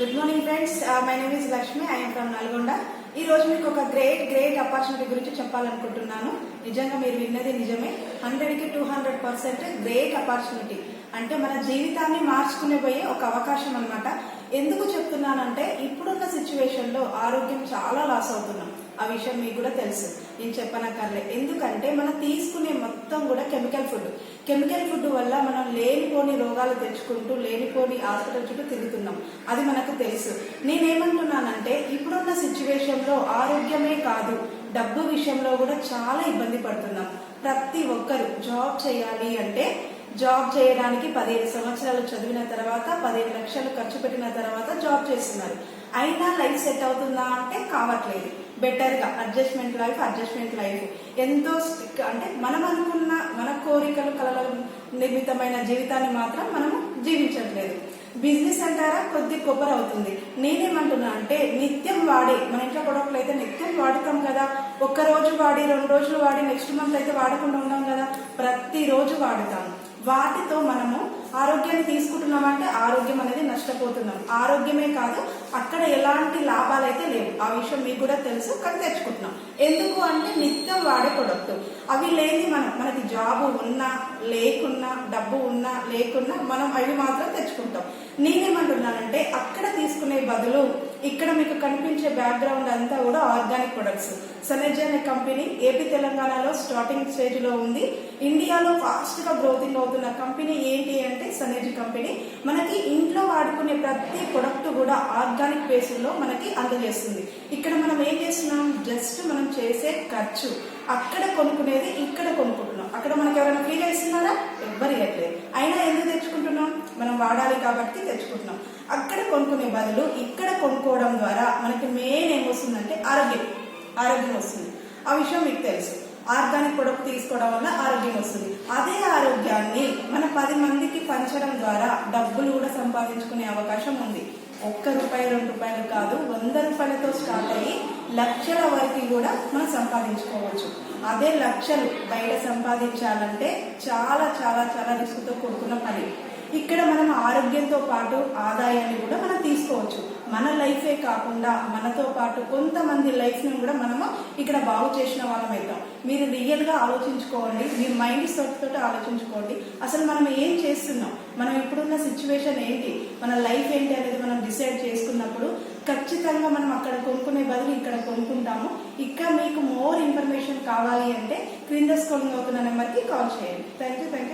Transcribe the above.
Good morning friends my name is Lakshmi I'm from Nalgonda ఈ రోజు మీకు ఒక గ్రేట్ గ్రేట్ ఆపర్చునిటీ గురించి చెప్పాలనుకుంటున్నాను. నిజంగా మీరు విన్నది నిజమే. హండ్రెడ్కి two hundred percent great opportunity అంటే మన జీవితాన్ని మార్చుకునే పోయే ఒక అవకాశం అన్నమాట. ఎందుకు చెప్తున్నానంటే ఇప్పుడున్న సిచ్యువేషన్లో ఆరోగ్యం చాలా లాస్ అవుతున్నాం. ఆ విషయం మీకు కూడా తెలుసు. నేను చెప్పనక్కర్లే. ఎందుకంటే మనం తీసుకునే మొత్తం కూడా కెమికల్ ఫుడ్. కెమికల్ ఫుడ్ వల్ల మనం లేనిపోని రోగాలు తెచ్చుకుంటూ లేనిపోని హాస్పిటల్ చుట్టూ తిరుగుతున్నాం. అది మనకు తెలుసు. నేనేమంటున్నానంటే ఇప్పుడున్న సిచ్యువేషన్లో ఆరోగ్యమే కాదు డబ్బు విషయంలో కూడా చాలా ఇబ్బంది పడుతున్నాం. ప్రతి ఒక్కరు జాబ్ చేయాలి అంటే జాబ్ చేయడానికి పదిహేను సంవత్సరాలు చదివిన తర్వాత పదిహేను లక్షలు ఖర్చు పెట్టిన తర్వాత జాబ్ చేస్తున్నారు. అయినా లైఫ్ సెట్ అవుతుందా అంటే కావట్లేదు. బెటర్గా అడ్జస్ట్మెంట్ లైఫ్ అడ్జస్ట్మెంట్ లైఫ్. ఎంతో అంటే మనం అనుకున్న మన కోరికలు కలల నిర్మితమైన జీవితాన్ని మాత్రం మనం జీవించట్లేదు. బిజినెస్ అంటారా? కొద్ది కొబ్బరి అవుతుంది. నేనేమంటున్నా అంటే నిత్యం వాడి మన ఇంట్లో ప్రొడక్ట్లు అయితే నిత్యం వాడుతాం కదా. ఒక్క రోజు వాడి రెండు రోజులు వాడి నెక్స్ట్ మంత్ అయితే వాడకుండా ఉన్నాం కదా. ప్రతిరోజు వాడుతాం. వాటితో మనము ఆరోగ్యాన్ని తీసుకుంటున్నామంటే ఆరోగ్యం అనేది నష్టపోతున్నాం. ఆరోగ్యమే కాదు అక్కడ ఎలాంటి లాభాలు అయితే లేవు. ఆ విషయం మీకు కూడా తెలుసు కానీ తెచ్చుకుంటున్నాం. ఎందుకు అంటే నిత్యం వాడే ప్రొడక్ట్ అవి లేని మనం మనకి జాబు ఉన్నా లేకున్నా డబ్బు ఉన్నా లేకున్నా మనం అవి మాత్రం తెచ్చుకుంటాం. నేనేమంటున్నానంటే అక్కడ తీసుకునే బదులు ఇక్కడ మీకు కనిపించే బ్యాక్గ్రౌండ్ అంతా కూడా ఆర్గానిక్ ప్రొడక్ట్స్ సనర్జీ అనే కంపెనీ ఏపీ తెలంగాణలో స్టార్టింగ్ స్టేజ్లో ఉంది. ఇండియాలో ఫాస్ట్గా గ్రోతింగ్ అవుతున్న కంపెనీ ఏంటి అంటే సనర్జీ కంపెనీ మనకి ఇంట్లో వాడుకునే ప్రతి ప్రొడక్ట్ కూడా ఆర్గానిక్ బేస్లో మనకి అందజేస్తుంది. ఇక్కడ మనం ఏం చేస్తున్నాం? జస్ట్ మనం చేసే ఖర్చు. అక్కడ కొనుక్కునేది ఇక్కడ కొనుక్కుంటున్నాం. అక్కడ మనకి ఎవరైనా ఫ్రీగా ఇస్తున్నారా ఎవ్వరు ఇవ్వట్లేదు అయినా ఎందుకు తెచ్చుకుంటున్నాం మనం వాడాలి కాబట్టి తెచ్చుకుంటున్నాం. అక్కడ కొనుక్కునే బదులు ఇక్కడ కొనుక్కోవడం ద్వారా మనకి మెయిన్ ఏమొస్తుందంటే ఆరోగ్యం ఆరోగ్యం వస్తుంది. ఆ విషయం మీకు తెలుసు. ఆర్గానిక్ ప్రొడక్ట్ తీసుకోవడం వల్ల ఆరోగ్యం వస్తుంది. అదే ఆరోగ్యాన్ని మన పది మందికి పంచడం ద్వారా డబ్బులు కూడా సంపాదించుకునే అవకాశం ఉంది. ఒక్క రూపాయి రెండు రూపాయలు కాదు వంద రూపాయలతో స్టార్ట్ అయ్యి లక్షల వరకు కూడా మనం సంపాదించుకోవచ్చు. అదే లక్షలు బయట సంపాదించాలంటే చాలా చాలా చాలా రిస్క్తో కూడుకున్న పని. ఇక్కడ మనం ఆరోగ్యంతో పాటు ఆదాయాన్ని కూడా మనం తీసుకోవచ్చు. మన లైఫే కాకుండా మనతో పాటు కొంతమంది లైఫ్ని కూడా మనము ఇక్కడ బాగు చేసిన వాళ్ళం అవుతాం. మీరు రియల్గా ఆలోచించుకోండి మీ మైండ్ సెట్ తోటి ఆలోచించుకోండి. అసలు మనం ఏం చేస్తున్నాం? మనం ఇప్పుడున్న సిచ్యువేషన్ ఏంటి? మన లైఫ్ ఏంటి అనేది మనం డిసైడ్ చేసుకున్నప్పుడు ఖచ్చితంగా మనం అక్కడ కొనుక్కునే బదులు ఇక్కడ కొనుక్కుంటాము. ఇంకా మీకు మోర్ ఇన్ఫర్మేషన్ కావాలి అంటే క్రింద స్కోలింగ్ అవుతున్న నెంబర్కి కాల్ చేయండి. Thank you thank you